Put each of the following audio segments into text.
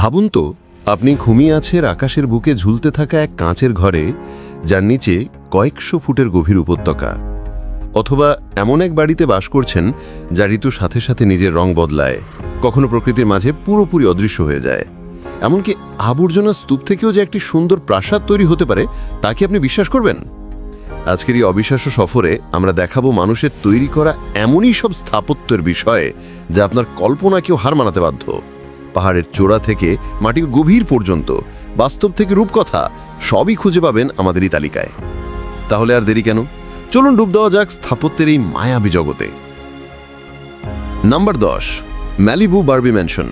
ভাবুন তো, আপনি ঘুমিয়ে আছেন আকাশের বুকে ঝুলতে থাকা এক কাঁচের ঘরে, যার নিচে কয়েকশো ফুটের গভীর উপত্যকা। অথবা এমন এক বাড়িতে বাস করছেন, যা ঋতুর সাথে সাথে নিজের রং বদলায়, কখনো প্রকৃতির মাঝে পুরোপুরি অদৃশ্য হয়ে যায়। এমনকি আবর্জনা স্তূপ থেকেও যে একটি সুন্দর প্রাসাদ তৈরি হতে পারে, তা কি আপনি বিশ্বাস করবেন? আজকের এই অবিশ্বাস্য সফরে আমরা দেখাবো মানুষের তৈরি করা এমনই সব স্থাপত্যের বিষয়ে, যা আপনার কল্পনাকেও হার মানাতে বাধ্য। পাহাড়ের চূড়া থেকে মাটির গভীর পর্যন্ত। বাস্তব থেকে রূপকথা, সবই খুঁজে পাবেন আমাদের এই তালিকায়। তাহলে আর দেরি কেন? চলুন ডুব দেওয়া যাক স্থাপত্যের এই মায়াবী জগতে। নাম্বার দশ, ম্যালিবু বার্বি ম্যানশন,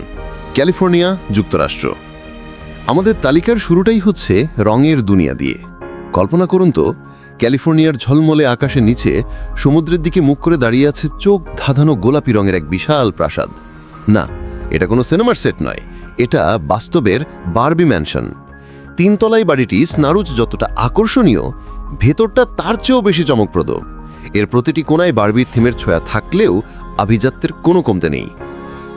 ক্যালিফোর্নিয়া, যুক্তরাষ্ট্র। আমাদের তালিকার শুরুটাই হচ্ছে রঙের দুনিয়া দিয়ে। কল্পনা করুন তো, ক্যালিফোর্নিয়ার ঝলমলে আকাশের নিচে সমুদ্রের দিকে মুখ করে দাঁড়িয়ে আছে চোখ ধাঁধানো গোলাপি রঙের এক বিশাল প্রাসাদ। না এটা কোনো সিনেমার সেট নয়, এটা বাস্তবের বার্বি ম্যানশন। তিনতলাই বাড়িটি স্নারুজ যতটা আকর্ষণীয়, ভেতরটা তার চেয়েও বেশি চমকপ্রদ। এর প্রতিটি কোনায় বার্বির থিমের ছোঁয়া থাকলেও আভিজাত্যের কোনো কমতে নেই।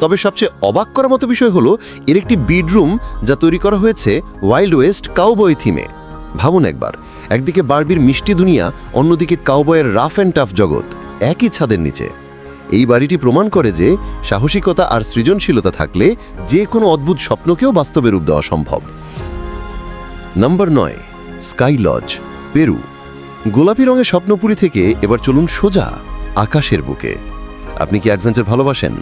তবে সবচেয়ে অবাক করার মতো বিষয় হলো, এর একটি বিডরুম যা তৈরি করা হয়েছে ওয়াইল্ড ওয়েস্ট কাউবয় থিমে। ভাবুন একবার, একদিকে বার্বির মিষ্টি দুনিয়া, অন্যদিকে কাউবয়ের রাফ অ্যান্ড টাফ জগৎ, একই ছাদের নিচে। এই বাড়িটি প্রমাণ করে যে সাহসিকতা আর সৃজনশীলতা থাকলে যে কোনো অদ্ভুত স্বপ্নকেও বাস্তবে রূপ দেওয়া সম্ভব। নাম্বার নয়, স্কাই লজ, পেরু। গোলাপি রঙের স্বপ্নপুরী থেকে এবার চলুন সোজা আকাশের বুকে। আপনি কি অ্যাডভেঞ্চার ভালোবাসেন?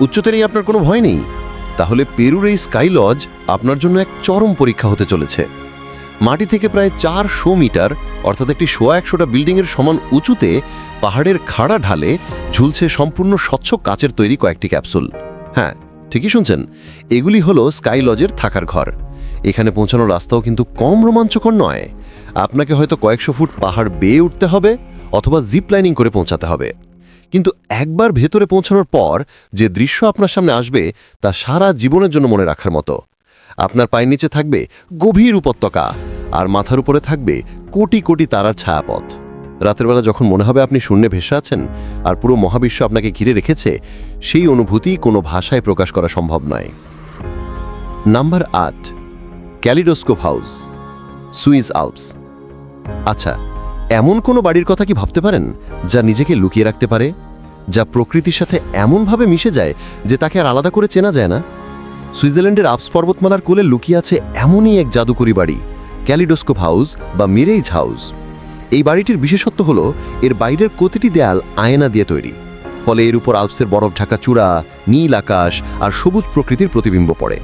উচ্চতারই আপনার কোনো ভয় নেই? তাহলে পেরুর এই স্কাই লজ আপনার জন্য এক চরম পরীক্ষা হতে চলেছে। মাটি থেকে প্রায় চারশো মিটার, অর্থাৎ একটি সোয়া একশোটা বিল্ডিংয়ের সমান উঁচুতে পাহাড়ের খাড়া ঢালে ঝুলছে সম্পূর্ণ স্বচ্ছ কাচের তৈরি কয়েকটি ক্যাপসুল। হ্যাঁ ঠিকই শুনছেন। এগুলি হলো স্কাই লজের থাকার ঘর। এখানে পৌঁছানোর রাস্তাও কিন্তু কম রোমাঞ্চকর নয়। আপনাকে হয়তো কয়েকশো ফুট পাহাড় বেয়ে উঠতে হবে অথবা জিপ লাইনিং করে পৌঁছাতে হবে। কিন্তু একবার ভেতরে পৌঁছানোর পর যে দৃশ্য আপনার সামনে আসবে তা সারা জীবনের জন্য মনে রাখার মতো। আপনার পায়ের নিচে থাকবে গভীর উপত্যকা আর মাথার উপরে থাকবে কোটি কোটি তারার ছায়াপথ। রাতের বেলা যখন মনে হবে আপনি শূন্যে ভেসে আছেন আর পুরো মহাবিশ্ব আপনাকে ঘিরে রেখেছে, সেই অনুভূতি কোনো ভাষায় প্রকাশ করা সম্ভব নয়। নাম্বার আট, ক্যালিডোস্কোপ হাউস সুইস আলপস। আচ্ছা এমন কোনো বাড়ির কথা কি ভাবতে পারেন যা নিজেকে লুকিয়ে রাখতে পারে, যা প্রকৃতির সাথে এমনভাবে মিশে যায় যে তাকে আর আলাদা করে চেনা যায় না? সুইজারল্যান্ডের আপস পর্বতমালার কোলে লুকিয়ে আছে এমনই এক জাদুকরি বাড়ি, ক্যালিডোস্কোপ হাউস বা মিরেইজ হাউস। এই বাড়িটির বিশেষত্ব হল, এর বাইরের প্রতিটি দেয়াল আয়না দিয়ে তৈরি। ফলে এর উপর আলপসের বরফ ঢাকা চূড়া, নীল আকাশ আর সবুজ প্রকৃতির প্রতিবিম্ব পড়ে।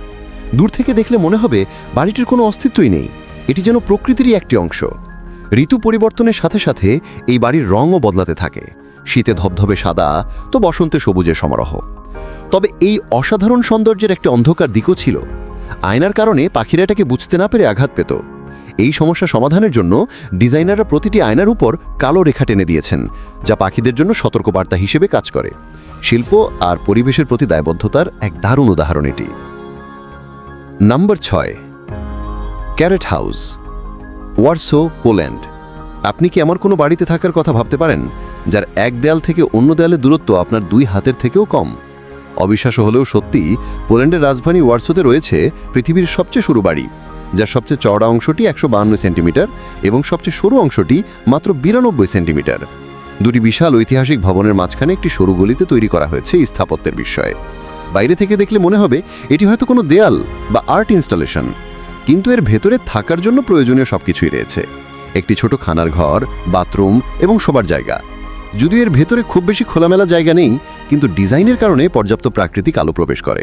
দূর থেকে দেখলে মনে হবে, বাড়িটির কোনো অস্তিত্বই নেই। এটি যেন প্রকৃতিরই একটি অংশ। ঋতু পরিবর্তনের সাথে সাথে এই বাড়ির রঙও বদলাতে থাকে। শীতে ধবধবে সাদা, তো বসন্তে সবুজে সমারোহ। তবে এই অসাধারণ সৌন্দর্যের একটি অন্ধকার দিকও ছিল। আয়নার কারণে পাখিরা এটাকে বুঝতে না পেরে আঘাত পেত। এই সমস্যা সমাধানের জন্য ডিজাইনাররা প্রতিটি আয়নার উপর কালো রেখা টেনে দিয়েছেন, যা পাখিদের জন্য সতর্কবার্তা হিসেবে কাজ করে। শিল্প আর পরিবেশের প্রতি দায়বদ্ধতার এক দারুণ উদাহরণ এটি। নাম্বার ছয়, ক্যারেট হাউস, ওয়ার্সো, পোল্যান্ড। আপনি কি এমন কোনো বাড়িতে থাকার কথা ভাবতে পারেন, যার এক দেয়াল থেকে অন্য দেয়ালের দূরত্ব আপনার দুই হাতের থেকেও কম? অবিশ্বাস্য হলেও সত্যি পোল্যান্ডের রাজধানী ওয়ার্সোতে রয়েছে পৃথিবীর সবচেয়ে সরু বাড়ি, যার সবচেয়ে চওড়া অংশটি একশো সেন্টিমিটার এবং সবচেয়ে সরু অংশটি মাত্র বিরানব্বই সেন্টিমিটার। দুটি বিশাল ঐতিহাসিক ভবনের মাঝখানে একটি সরু গলিতে তৈরি করা হয়েছে স্থাপত্যের বিষয়ে। বাইরে থেকে দেখলে মনে হবে এটি হয়তো কোনো দেয়াল বা আর্ট ইনস্টলেশন, কিন্তু এর ভেতরে থাকার জন্য প্রয়োজনীয় সবকিছুই রয়েছে। একটি ছোট খানার ঘর, বাথরুম এবং শোবার জায়গা। যদিও এর ভেতরে খুব বেশি খোলামেলা জায়গা নেই, কিন্তু ডিজাইনের কারণে পর্যাপ্ত প্রাকৃতিক আলো প্রবেশ করে।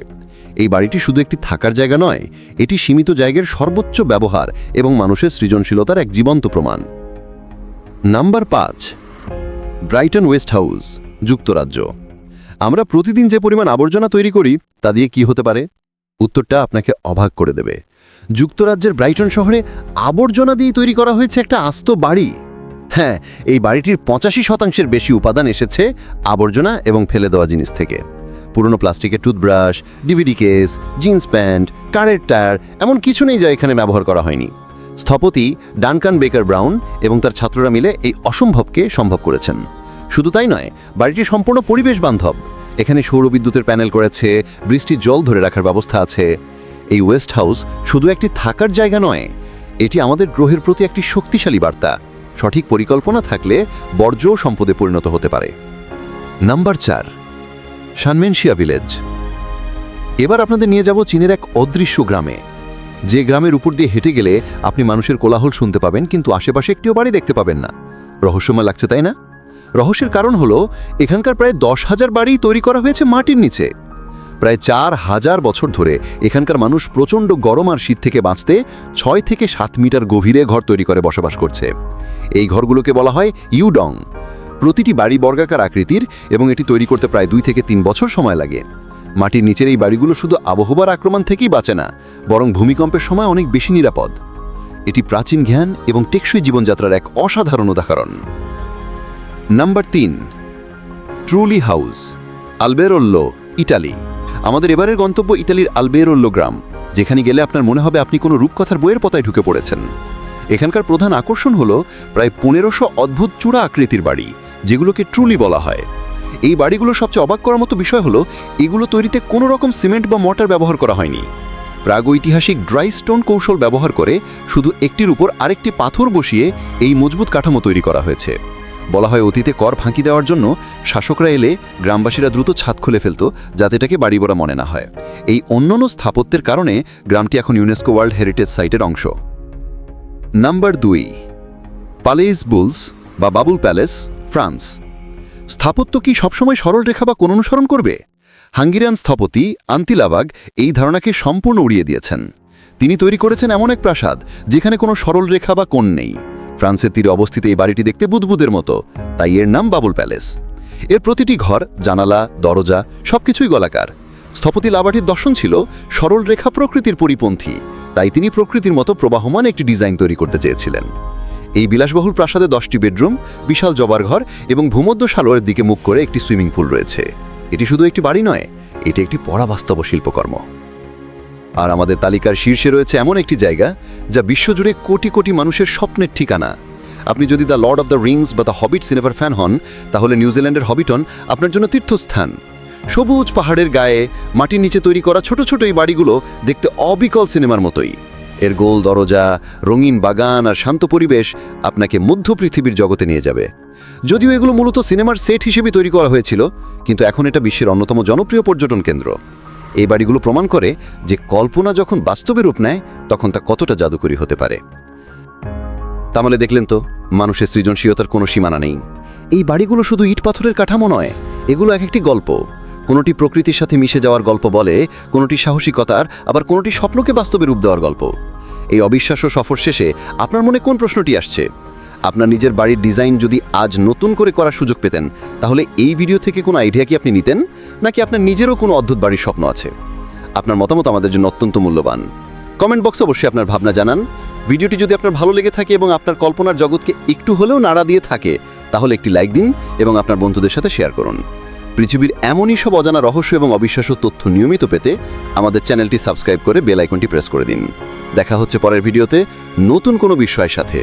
এই বাড়িটি শুধু একটি থাকার জায়গা নয়, এটি সীমিত জায়গার সর্বোচ্চ ব্যবহার এবং মানুষের সৃজনশীলতার এক জীবন্ত প্রমাণ। নাম্বার পাঁচ, ব্রাইটন ওয়েস্ট হাউস, যুক্তরাজ্য। আমরা প্রতিদিন যে পরিমাণ আবর্জনা তৈরি করি, তা দিয়ে কি হতে পারে? উত্তরটা আপনাকে অবাক করে দেবে। যুক্তরাজ্যের ব্রাইটন শহরে আবর্জনা দিয়ে তৈরি করা হয়েছে একটা আস্ত বাড়ি। হ্যাঁ এই বাড়িটির পঁচাশি শতাংশের বেশি উপাদান এসেছে আবর্জনা এবং ফেলে দেওয়া জিনিস থেকে। পুরনো প্লাস্টিকের toothbrush, DVD case, jeans pant, কারের টায়ার, এমন কিছু নেই যা এখানে ব্যবহার করা হয়নি। স্থপতি ডানকান বেকার ব্রাউন এবং তার ছাত্ররা মিলে এই অসম্ভবকে সম্ভব করেছেন। শুধু তাই নয়, বাড়িটি সম্পূর্ণ পরিবেশ বান্ধব। এখানে সৌরবিদ্যুতের প্যানেল করেছে, বৃষ্টির জল ধরে রাখার ব্যবস্থা আছে। এই ওয়েস্ট হাউস শুধু একটি থাকার জায়গা নয়, এটি আমাদের গ্রহের প্রতি একটি শক্তিশালী বার্তা। সঠিক পরিকল্পনা থাকলে বর্জ্য সম্পদে পরিণত হতে পারে। নাম্বার চার শানমেনশিয়া ভিলেজ। এবার আপনাদের নিয়ে যাব চীনের এক অদৃশ্য গ্রামে। যে গ্রামের উপর দিয়ে হেঁটে গেলে আপনি মানুষের কোলাহল শুনতে পাবেন, কিন্তু আশেপাশে একটিও বাড়ি দেখতে পাবেন না। রহস্যময় লাগছে, তাই না? রহস্যের কারণ হলো, এখানকার প্রায় দশ হাজার বাড়ি তৈরি করা হয়েছে মাটির নিচে। প্রায় চার হাজার বছর ধরে এখানকার মানুষ প্রচণ্ড গরম আর শীত থেকে বাঁচতে ছয় থেকে সাত মিটার গভীরে ঘর তৈরি করে বসবাস করছে। এই ঘরগুলোকে বলা হয় ইউডং। প্রতিটি বাড়ি বর্গাকার আকৃতির এবং এটি তৈরি করতে প্রায় দুই থেকে তিন বছর সময় লাগে। মাটির নিচের এই বাড়িগুলো শুধু আবহাওয়ার আক্রমণ থেকেই বাঁচে না, বরং ভূমিকম্পের সময় অনেক বেশি নিরাপদ। এটি প্রাচীন জ্ঞান এবং টেকসই জীবনযাত্রার এক অসাধারণ উদাহরণ। নাম্বার তিন ট্রুলি হাউস আলবেরোল্লো ইটালি আমাদের এবারের গন্তব্য ইতালির আলবেরোল্লো গ্রাম, যেখানে গেলে আপনার মনে হবে আপনি কোনো রূপকথার বইয়ের পতায় ঢুকে পড়েছেন। এখানকার প্রধান আকর্ষণ হলো প্রায় পনেরোশো অদ্ভুত চূড়া আকৃতির বাড়ি, যেগুলোকে ট্রুলি বলা হয়। এই বাড়িগুলোর সবচেয়ে অবাক করার মতো বিষয় হলো, এগুলো তৈরিতে কোনো রকম সিমেন্ট বা মর্টার ব্যবহার করা হয়নি। প্রাগৈতিহাসিক ড্রাই স্টোন কৌশল ব্যবহার করে শুধু একটির উপর আরেকটি পাথর বসিয়ে এই মজবুত কাঠামো তৈরি করা হয়েছে। বলা হয় অতীতে কর ফাঁকি দেওয়ার জন্য শাসকরা এলে গ্রামবাসীরা দ্রুত ছাদ খুলে ফেলত, যাতে এটাকে বাড়ি বড়া মনে না হয়। এই অন্যান্য স্থাপত্যের কারণে গ্রামটি এখন ইউনেস্কো ওয়ার্ল্ড হেরিটেজ সাইটের অংশ। নাম্বার দুই পালেইস বুলস বা বাবুল প্যালেস ফ্রান্স স্থাপত্য কি সবসময় সরল রেখা বা কোন অনুসরণ করবে? হাঙ্গেরিয়ান স্থপতি আন্তিলাবাগ এই ধারণাকে সম্পূর্ণ উড়িয়ে দিয়েছেন। তিনি তৈরি করেছেন এমন এক প্রাসাদ, যেখানে কোনো সরল রেখা বা কোণ নেই। ফ্রান্সের তীরে অবস্থিত এই বাড়িটি দেখতে বুদবুদের মতো, তাই এর নাম বাবুল প্যালেস। এর প্রতিটি ঘর, জানালা, দরজা, সবকিছুই গলাকার। স্থপতি লাবাটির দর্শন ছিল সরল রেখা প্রকৃতির পরিপন্থী, তাই তিনি প্রকৃতির মতো প্রবাহমান একটি ডিজাইন তৈরি করতে চেয়েছিলেন। এই বিলাসবহুল প্রাসাদে দশটি বেডরুম, বিশাল জবার ঘর এবং ভূমধ্য সালোয়ারের দিকে মুখ করে একটি সুইমিং পুল রয়েছে। এটি শুধু একটি বাড়ি নয়, এটি একটি পরাবাস্তব শিল্পকর্ম। আর আমাদের তালিকার শীর্ষে রয়েছে এমন একটি জায়গা যা বিশ্বজুড়ে কোটি কোটি মানুষের স্বপ্নের ঠিকানা। আপনি যদি the Lord of the Rings বা দ্য হবিট সিনেমার ফ্যান হন, তাহলে নিউজিল্যান্ডের হবিটন আপনার জন্য তীর্থস্থান। সবুজ পাহাড়ের গায়ে, মাটির নিচে তৈরি করা ছোট ছোট এই বাড়িগুলো দেখতে অবিকল সিনেমার মতোই। এর গোল দরজা, রঙিন বাগান আর শান্ত পরিবেশ আপনাকে মধ্য পৃথিবীর জগতে নিয়ে যাবে। যদিও এগুলো মূলত সিনেমার সেট হিসেবে তৈরি করা হয়েছিল, কিন্তু এখন এটা বিশ্বের অন্যতম জনপ্রিয় পর্যটন কেন্দ্র। এই বাড়িগুলো প্রমাণ করে যে কল্পনা যখন বাস্তবে রূপ নেয়, তখন তা কতটা জাদুকরী হতে পারে। তাহলে দেখলেন তো, মানুষের সৃজনশীলতার কোনো সীমানা নেই। এই বাড়িগুলো শুধু ইট পাথরের কাঠামো নয়, এগুলো এক একটি গল্প। কোনোটি প্রকৃতির সাথে মিশে যাওয়ার গল্প বলে, কোনোটি সাহসিকতার, আবার কোনোটি স্বপ্নকে বাস্তবে রূপ দেওয়ার গল্প। এই অবিশ্বাস্য সফর শেষে আপনার মনে কোন প্রশ্নটি আসছে? আপনার নিজের বাড়ির ডিজাইন যদি আজ নতুন করে করার সুযোগ পেতেন, তাহলে এই ভিডিও থেকে কোনো আইডিয়া কি আপনি নিতেন? নাকি আপনার নিজেরও কোনো অদ্ভুত বাড়ির স্বপ্ন আছে? আপনার মতামত আমাদের জন্য অত্যন্ত মূল্যবান। কমেন্ট বক্সে অবশ্যই আপনার ভাবনা জানান। ভিডিওটি যদি আপনার ভালো লেগে থাকে এবং আপনার কল্পনার জগৎকে একটু হলেও নাড়া দিয়ে থাকে, তাহলে একটি লাইক দিন এবং আপনার বন্ধুদের সাথে শেয়ার করুন। পৃথিবীর এমনই সব অজানা রহস্য এবং অবিশ্বাস্য তথ্য নিয়মিত পেতে আমাদের চ্যানেলটি সাবস্ক্রাইব করে বেল আইকনটি প্রেস করে দিন। দেখা হচ্ছে পরের ভিডিওতে নতুন কোনো বিষয়ের সাথে।